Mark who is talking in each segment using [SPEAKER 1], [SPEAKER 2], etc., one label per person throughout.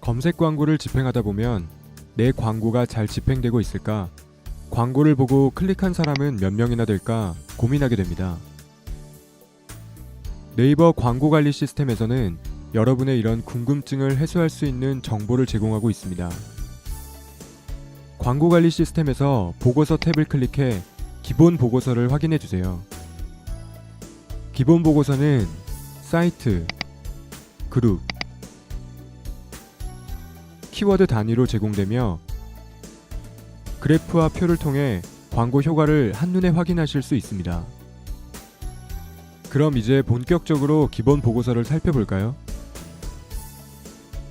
[SPEAKER 1] 검색 광고를 집행하다 보면 내 광고가 잘 집행되고 있을까? 광고를 보고 클릭한 사람은 몇 명이나 될까 고민하게 됩니다. 네이버 광고 관리 시스템에서는 여러분의 이런 궁금증을 해소할 수 있는 정보를 제공하고 있습니다. 광고 관리 시스템에서 보고서 탭을 클릭해 기본 보고서를 확인해 주세요. 기본 보고서는 사이트, 그룹, 키워드 단위로 제공되며 그래프와 표를 통해 광고 효과를 한눈에 확인하실 수 있습니다. 그럼 이제 본격적으로 기본 보고서를 살펴볼까요?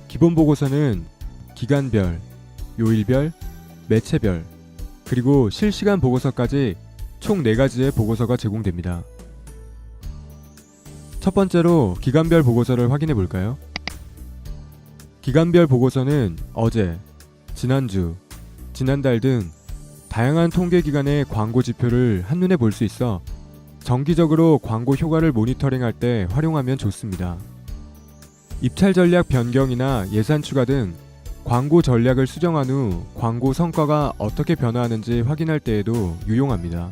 [SPEAKER 1] 기본 보고서는 기간별, 요일별, 매체별, 그리고 실시간 보고서까지 총 4가지의 보고서가 제공됩니다. 첫 번째로 기간별 보고서를 확인해 볼까요? 기간별 보고서는 어제, 지난주, 지난달 등 다양한 통계 기관의 광고 지표를 한눈에 볼 수 있어 정기적으로 광고 효과를 모니터링할 때 활용하면 좋습니다. 입찰 전략 변경이나 예산 추가 등 광고 전략을 수정한 후 광고 성과가 어떻게 변화하는지 확인할 때에도 유용합니다.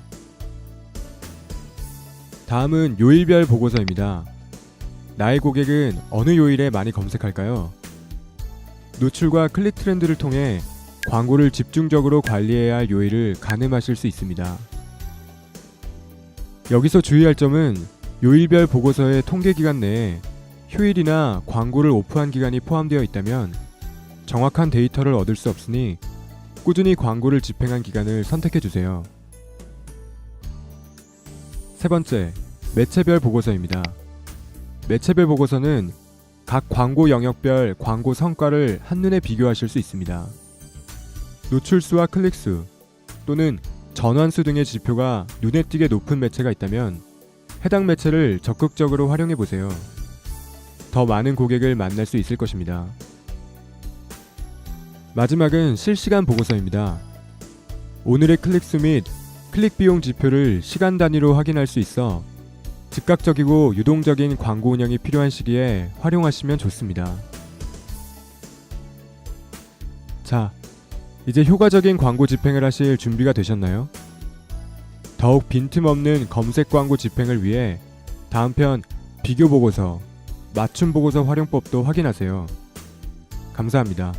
[SPEAKER 1] 다음은 요일별 보고서입니다. 나의 고객은 어느 요일에 많이 검색할까요? 노출과 클릭 트렌드를 통해 광고를 집중적으로 관리해야 할 요일을 가늠하실 수 있습니다. 여기서 주의할 점은 요일별 보고서의 통계 기간 내에 휴일이나 광고를 오프한 기간이 포함되어 있다면 정확한 데이터를 얻을 수 없으니 꾸준히 광고를 집행한 기간을 선택해 주세요. 세 번째, 매체별 보고서입니다. 매체별 보고서는 각 광고 영역별 광고 성과를 한눈에 비교하실 수 있습니다. 노출수와 클릭수 또는 전환수 등의 지표가 눈에 띄게 높은 매체가 있다면 해당 매체를 적극적으로 활용해 보세요. 더 많은 고객을 만날 수 있을 것입니다. 마지막은 실시간 보고서입니다. 오늘의 클릭수 및 클릭 비용 지표를 시간 단위로 확인할 수 있어 즉각적이고 유동적인 광고 운영이 필요한 시기에 활용하시면 좋습니다. 자, 이제 효과적인 광고 집행을 하실 준비가 되셨나요? 더욱 빈틈없는 검색 광고 집행을 위해 다음 편 비교 보고서, 맞춤 보고서 활용법도 확인하세요. 감사합니다.